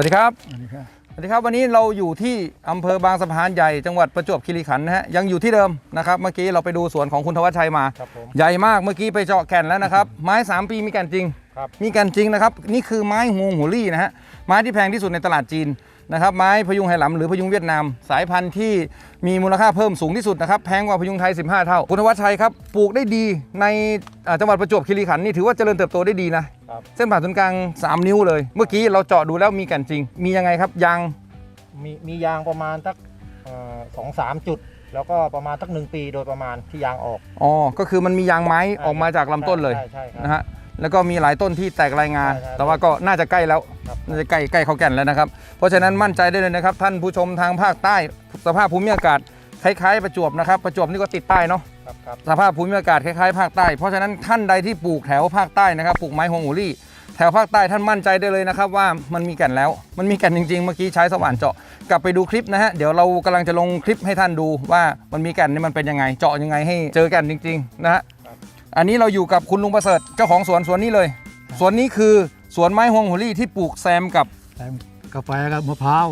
วัสดีครับอันนี้ครับ สวัสดีครับ วันนี้เราอยู่ที่อำเภอบางสะพานใหญ่จังหวัดประจวบคีรีขันธ์นะฮะ ยังอยู่ที่เดิมนะครับ เมื่อกี้เราไปดูสวนของคุณธวัชชัยมา ครับผม ใหญ่มาก เมื่อกี้ไปเจาะแก่นแล้วนะครับ ไม้ 3 ปีมีแก่นจริง ครับ มีแก่นจริงนะครับ นี่คือไม้ฮวงหัวลี่นะฮะ ไม้ที่แพงที่สุดในตลาดจีนนะครับไม้พยุงไหหลำหรือพยุงเวียดนาม สายพันธุ์ที่มีมูลค่าเพิ่มสูงที่สุดนะครับแพงกว่าพยุงไทย 15 เท่า คุณธวัชชัยครับปลูกได้ดีในอ่าจังหวัดประจวบคีรีขันธ์นี่ถือว่าเจริญเติบโตได้ดีนะครับเส้นผ่าศูนย์กลาง 3 นิ้วเลย เมื่อกี้เราเจาะดูแล้วมีแก่นจริง มียังไงครับยางมีมียางประมาณสักสองสามจุด แล้วก็ประมาณสักหนึ่งปีโดยประมาณที่ยางออกอ๋อก็คือมันมียางไม้ออกมาจากลำต้นเลยใช่ใช่ครับนะฮะ แล้วก็มีหลายต้นที่แตกรายงาน ใช่ใช่แต่ว่าก็น่าจะใกล้แล้วครับ น่าจะใกล้ใกล้เขาแก่นแล้วนะครับ เพราะฉะนั้นมั่นใจได้เลยนะครับ ท่านผู้ชมทางภาคใต้สภาพภูมิอากาศคล้ายๆ ประจวบนะครับ ประจวบนี่ก็ติดใต้เนาะ ครับครับสภาพภูมิอากาศคล้ายๆภาคใต้ เพราะฉะนั้นท่านใดที่ปลูกแถวภาคใต้นะครับ ปลูกไม้ฮวงหูรี่ แถวภาคใต้ท่านมั่นใจได้เลยนะครับว่ามันมีแก่นแล้ว มันมีแก่นจริงๆ เมื่อกี้ใช้สว่านเจาะ กลับไปดูคลิปนะฮะ เดี๋ยวเรากำลังจะลงคลิปให้ท่านดูว่ามันมีแก่นนี่มันเป็นยังไง เจาะยังไงให้เจอแก่นจริงๆนะฮะ อันนี้เราอยู่กับคุณลุงประเสริฐเจ้าของสวนสวนนี้เลย สวนนี้คือสวนไม้ฮวงหัวลี่ที่ปลูกแซมกับแซมกาแฟกับมะพร้าว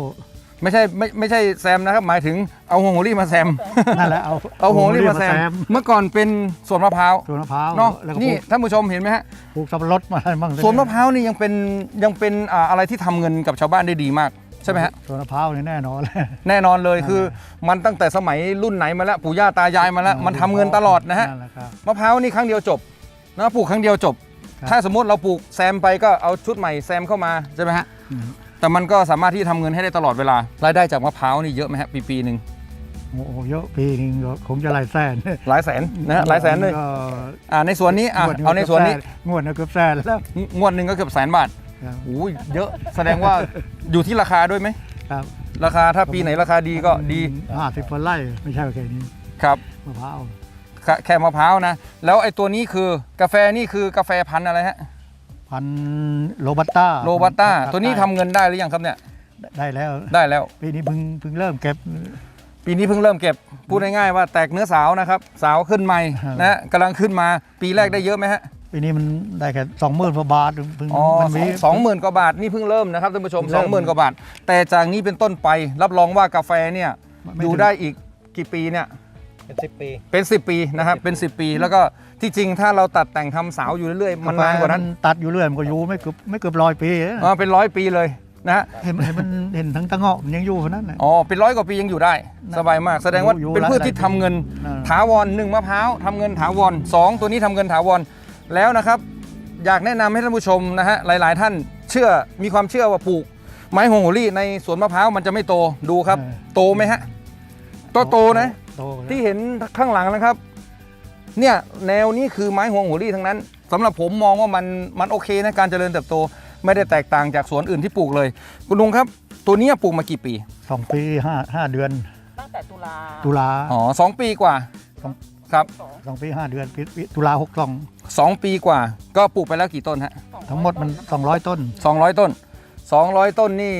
ไม่ใช่ไม่ไม่ใช่แซมนะครับ หมายถึงเอาฮวงหัวลี่มาแซม นั่นแหละเอาเอาฮวงหัวลี่มาแซม เมื่อก่อนเป็นสวนมะพร้าวสวนมะพร้าวเนาะแล้วก็ปนี่ลูกท่านผู้ชมเห็นไหมฮะปลูกสับปะรดมาอะไรบ้างสวนมะพร้าวนี่ยังเป็นยังเป็นอ่าอะไรที่ทำเงินกับชาวบ้านได้ดีมากใช่ไหมฮะสวนมะพร้าวนี่แน่นอนเลยแน่นอนเลยคือมันตั้งแต่สมัยรุ่นไหนมาแล้วปู่ย่าตายายมาแล้วมันทำเงินตลอดนะฮะนั่นแหละครับมะพร้าวนี่ครั้งเดียวจบนะปลูกครั้งเดียวจบครับถ้าสมมติเราปลูกแซมไปก็เอาชุดใหม่แซมเข้ามาใช่ไหมฮะอืมแต่มันก็สามารถที่จะทำเงินให้ได้ตลอดเวลารายได้จากมะพร้าวนี่เยอะไหมฮะปีปีหนึ่งโอ้โหเยอะปีหนึงก็คงจะหลายแสนหลายแสนนะฮะหลายแสนเลยก็อ่าในสวนนี้อะงวดหงเอาในสวนนี้งวดหนึงเกือบแสนแล้วงวดหนึ่งก็เกือบแสนบาท ครับโอ้ยเยอะแสดงว่าอยู่ที่ราคาด้วยไหม ครับราคาถ้าปีไหนราคาดีก็ดีห้าสิบคนไร่ไม่ใช่แค่นี้ครับมะพร้าวแค่แค่มะพร้าวนะ แล้วไอ้ตัวนี้คือกาแฟนี่คือกาแฟพันธุ์อะไรฮะ พันโรบัสต้าโรบัสต้าครับตัวนี้ทำเงินได้หรือยังครับเนี่ย ได้แล้ว ได้แล้ว ปีนี้เพิ่งเพิ่งเริ่มเก็บ ปีนี้เพิ่งเริ่มเก็บ พูดง่ายๆว่าแตกเนื้อสาวนะครับ สาวขึ้นใหม่ครับ นะฮะกำลังขึ้นมาปีแรกได้เยอะไหมฮะ ปีนี้มันได้แค่สองหมื่นกว่าบาทเพิ่งอ๋อมันสมีองสองหมื่นกว่าบาทนี่เพิ่งเริ่มนะครับท่านผู้ชมเพิ่งสเริ่องมหมื่นกว่าบาท แต่จากนี้เป็นต้นไปรับรองว่ากาแฟเนี่ยไม่อยู่ถึงได้อีกกี่ปีเนี่ย เป็นสิบปี เป็น 10 ปีนะครับ เป็น 10 ปี แล้วก็ที่จริงถ้าเราตัดแต่งทำสาวอยู่เรื่อยๆมันนานกว่านั้นตัดอยู่เรื่อยมันก็อยู่ไม่เกือบไม่เกือบร้อยปีอะอ๋อเป็นร้อยปีเลยนะฮะเห็นเห็นมันเห็นทั้งตะเงาะมันยังอยู่คนนั้นน่ะ อ๋อเป็นร้อยกว่าปียังอยู่ได้ สบายมาก แสดงว่าอยู่เป็นพืชที่หลายทำเงินอ่า ถาวรหนึ่งมะพร้าวทำเงินถาวรสองตัวนี้ทำเงินถาวร แล้วนะครับอยากแนะนำให้ท่านผู้ชมนะฮะหลาย ๆ ท่านเชื่อมีความเชื่อว่าปลูก ไม้หงหัวลี่ในสวนมะพร้าวมันจะไม่โตดูครับ โตไหมฮะโตโตนะโตแล้วที่เห็นข้างหลังนะครับ เนี่ยแนวนี้คือไม้หวงหัวรี่ทั้งนั้นสำหรับผมมองว่ามันมันโอเคนะการเจริญเติบโตไม่ได้แตกต่างจากสวนอื่นที่ปลูกเลย คุณลุงครับ ตัวเนี้ยปลูกมากี่ปีสองปีห้าห้าเดือนตั้งแต่ตุลาตุลาอ๋อสองปีกว่าสองครับสองปีห้าเดือนปีปีตุลาหกสอง สองปีกว่า ก็ปลูกไปแล้วกี่ต้นฮะ ทั้งหมดมันสองร้อยต้น 200 ต้น 200 ต้นนี่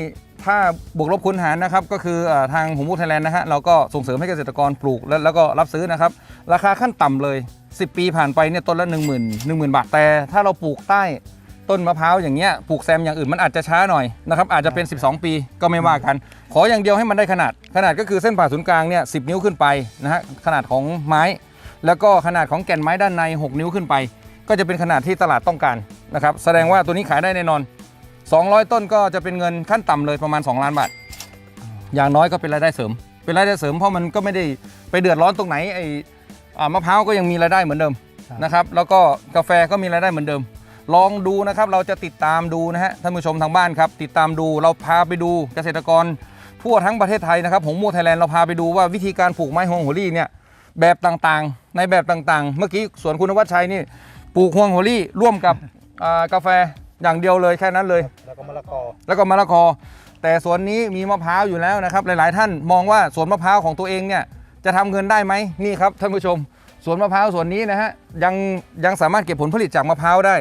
ถ้าบวกลบคูณหารนะครับก็คือเอ่อทางหงมูไทยแลนด์นะฮะเราก็ส่งเสริมให้เกษตรกรปลูกแล้วแล้วก็รับซื้อนะครับ ราคาขั้นต่ำเลย 10 ปีผ่านไปเนี่ยต้นละ 1 0 0 0 0 1 0,000 บาทแต่ ถ้าเราปลูกใต้ต้นมะพร้าวอย่างเงี้ยปลูกแซมอย่างอื่นมันอาจจะช้าหน่อยนะครับอาจจะเป็น 12 ปีก็ไม่ว่ากัน ขออย่างเดียวให้มันได้ขนาด ขนาดก็คือเส้นผ่าศูนย์กลางเนี่ยสินิ้วขึ้นไปนะฮะขนาดของไม้ แล้วก็ขนาดของแก่นไม้ด้านใน 6 นิ้วขึ้นไป ก็จะเป็นขนาดที่ตลาดต้องการนะครับแสดงว่าตัวนี้ขายได้แน่นอน 200 ต้นก็จะเป็นเงินขั้นต่ำเลยประมาณ 2 ล้านบาท อย่างน้อยก็เป็นรายได้เสริม เป็นรายได้เสริมเพราะมันก็ไม่ได้ไปเดือดร้อนตรงไหนไอ้อ่ามะพร้าวก็ยังมีรายได้เหมือนเดิมครับนะครับแล้วก็กาแฟก็มีรายได้เหมือนเดิม ลองดูนะครับเราจะติดตามดูนะฮะท่านผู้ชมทางบ้านครับ ติดตามดูเราพาไปดูเกษตรกรทั่วทั้งประเทศไทยนะครับหงมูไทยแลนด์เราพาไปดูว่าวิธีการปลูกไม้ฮวงหัวลี่เนี่ยแบบต่างๆ ในแบบต่างๆ เมื่อกี้สวนคุณวัชชัยนี่ ปลูกฮวงหัวลี่ร่วมกับอ่ากาแฟอย่างเดียวเลยแค่นั้นเลย แล้วก็มะละกอแล้วก็มะละกอ แต่สวนนี้มีมะพร้าวอยู่แล้วนะครับ หลาย ๆ ท่านมองว่าสวนมะพร้าวของตัวเองเนี่ยจะทำเงินได้ไหมนี่ครับท่านผู้ชม สวนมะพร้าวสวนนี้นะฮะยังยังสามารถเก็บผลผลิตจากมะพร้าวได้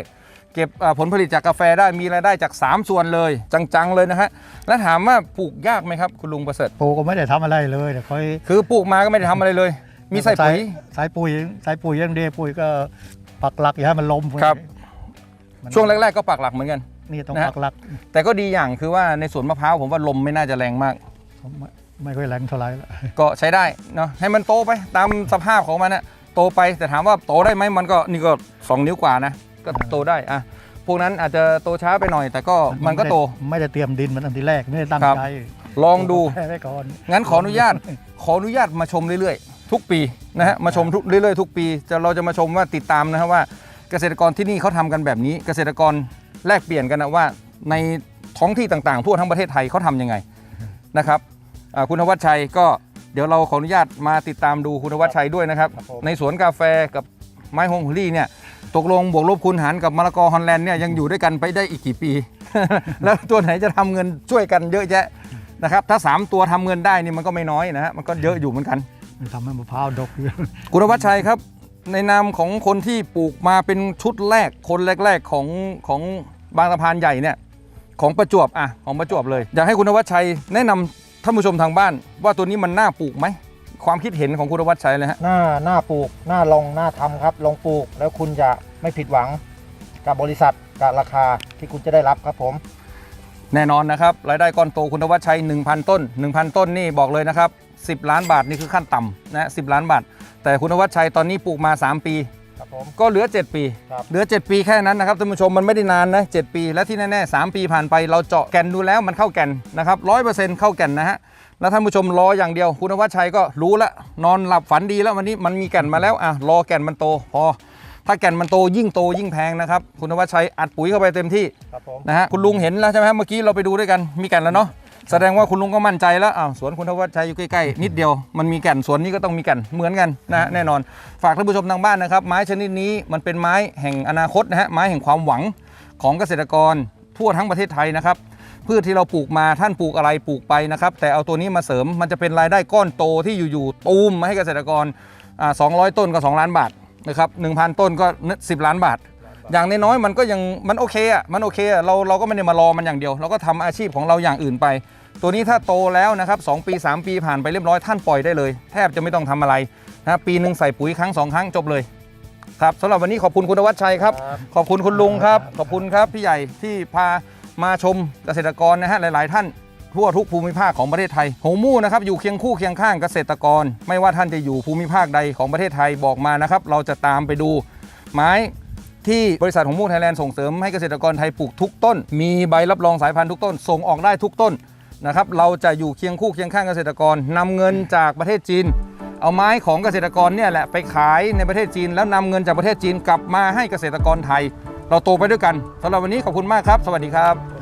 เก็บอ่าผลผลิตจากกาแฟได้มีรายได้จาก 3 ส่วนเลย จัง ๆ เลยนะฮะแล้วถามว่าปลูกยากไหมครับคุณลุงประเสริฐปลูกก็ไม่ได้ทำอะไรเลยแต่ค่อยคือปลูกมาก็ไม่ได้ทำอะไรเลย มีใส่ปุ๋ย ใส่ปุ๋ยใส่ปุ๋ยอยังเดียวปุ๋ยก็ ปักหลักอย่าให้มันล้มครับ มันช่วงแรก ๆก็ปักหลักเหมือนกัน นี่ต้องนะฮะ ปักหลักแต่ก็ดีอย่างคือว่าในสวนมะพร้าวผมว่าลมไม่น่าจะแรงมากไม่ไม่ค่อยแรงเท่าไหร่ละก็ใช้ได้เนาะให้มันโตไปตามสภาพของมันนะโตไปแต่ถามว่าโตได้ไหมมันก็นี่ก็ 2 นิ้วกว่านะ ก็โตได้อะพวกนั้นอาจจะโตช้าไปหน่อย แต่ก็มันก็โต ไม่ได้เตรียมดินเหมันอันที่แรกไม่ได้ตั้งครับ ใจลองดู แค่ไว้ก่อนงั้นขออนุญาตขออนุญาตมาชมเรื่อยๆ ทุกปีนะฮะมาชมทุกเรื่อยๆทุกปีจะเราจะมาชมว่าติดตามนะครับว่าเกษตรกรที่นี่เขาทำกันแบบนี้ เกษตรกรแลกเปลี่ยนกันนะว่าในท้องที่ต่างๆ ทั่วทั้งประเทศไทยเขาทำยังไงนะครับคุณธวัชชัยก็เดี๋ยวเราขออนุญาตมาติดตามดูคุณธวัชชัยด้วยนะครับ ในสวนกาแฟกับไม้ฮงหุลี่เนี่ยตกลงบวกลบคูณหารกับมะละกอฮอลแลนด์เนี่ยยังอยู่ด้วยกันไปได้อีกกี่ปี แล้วตัวไหนจะทำเงินช่วยกันเยอะแยะนะครับถ้า 3 ตัวทำเงินได้นี่มันก็ไม่น้อยนะฮะมันก็เยอะอยู่เหมือนกัน มันทำให้มะพร้าวดกอยู่คุณวัชชัยครับ ในนามของคนที่ปลูกมาเป็นชุดแรกคนแรก ๆของของบางสะพานใหญ่เนี่ยของประจวบอะของประจวบเลยอยากให้คุณวัชชัยแนะนำท่านผู้ชมทางบ้าน ว่าตัวนี้มันน่าปลูกไหมความคิดเห็นของคุณวัชชัยเลยฮะหน้าหน้าปลูกหน้าลงหน้าทำครับลงปลูกแล้วคุณจะไม่ผิดหวังกับบริษัทกับราคาที่คุณจะได้รับครับผม แน่นอนนะครับรายได้ก้อนโตคุณวัชชัย 1,000 ต้น 1,000 ต้นนี่บอกเลยนะครับ 10 ล้านบาทนี่คือขั้นต่ำนะ10ล้านบาท แต่คุณวัชชัยตอนนี้ปลูกมา 3 ปี ครับผม ก็เหลือ 7 ปี ครับ เหลือ 7 ปีแค่นั้นนะครับท่านผู้ชมมันไม่ได้นานนะ7ปี และที่แน่ๆ3ปีผ่านไปเราเจาะแก่นดูแล้วมันเข้าแก่นนะครับร้อยเปอร์เซ็นต์เข้าแก่นนะฮะแล้วท่านผู้ชมรออย่างเดียว คุณวัชชัยก็รู้ละนอนหลับฝันดีแล้ววันนี้มันมีแก่นมาแล้วอะรอแก่นมันโตพอถ้าแก่นมันโตยิ่งโตยิ่งแพงนะครับคุณวัชชัยอัดปุ๋ยเข้าไปเต็มที่ครับผมนะฮะคุณลุงเห็นแล้วใช่ไหมฮะเมื่อกี้เราไปดูด้วยกันมีแก่นแล้วเนาะ แสดงว่าคุณลุงก็มั่นใจแล้วอ้าวสวนคุณทวัชชัยอยู่ใกล้ๆนิดเดียวมันมีแก่นสวนนี้ก็ต้องมีแก่นเหมือนกันนะแน่นอน ฝากท่านผู้ชมทางบ้านนะครับ ไม้ชนิดนี้มันเป็นไม้แห่งอนาคตนะฮะไม้แห่งความหวังของเกษตรกรทั่วทั้งประเทศไทยนะครับพืชที่เราปลูกมาท่านปลูกอะไรปลูกไปนะครับ แต่เอาตัวนี้มาเสริมมันจะเป็นรายได้ก้อนโตที่อยู่ๆตูมมาให้เกษตรกรอ่า200ต้นก็ 2 ล้านบาทนะครับ1,000ต้นก็ 10 ล้านบาท อย่างน้อยๆมันก็ยังมันโอเคอะมันโอเคอะเราเราก็ไม่ได้มารอมันอย่างเดียว เราก็ทำอาชีพของเราอย่างอื่นไป ตัวนี้ถ้าโตแล้วนะครับสปี 3 ปีผ่านไปเรียบร้อยท่านปล่อยได้เลย แทบจะไม่ต้องทำอะไรนะปีหนึ่งใส่ปุ๋ยครั้งสองครั้งจบเลยครับสำหรับวันนี้ขอบคุณคุณวัชชัยครับครับ ขอบคุณคุณลุงครับ ขอบคุณครับพี่ใหญ่ที่พามาชมเกษตรกรนะฮะหลาย ๆ ท่านทั่วทุกภูมิภาคของประเทศไทยหงมู่นะครับอยู่เคียงคู่เคียงข้างเกษตรกร ไม่ว่าท่านจะอยู่ภูมิภาคใดของประเทศไทยบอกมานะครับ เราจะตามไปดูไม้ ที่บริษัทของมูไทยแลนด์ส่งเสริมให้เกษตรกรไทยปลูกทุกต้น มีใบรับรองสายพันธุ์ทุกต้น ส่งออกได้ทุกต้นนะครับเราจะอยู่เคียงคู่เคียงข้างเกษตรกรนำเงินจากประเทศจีน เอาไม้ของเกษตรกรเนี่ยแหละไปขายในประเทศจีน แล้วนำเงินจากประเทศจีนกลับมาให้เกษตรกรไทย เราโตไปด้วยกันสำหรับวันนี้ขอบคุณมากครับ สวัสดีครับ